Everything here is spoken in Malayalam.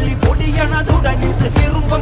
பள்ளி பொடியனதுடன் இந்த திரும்ப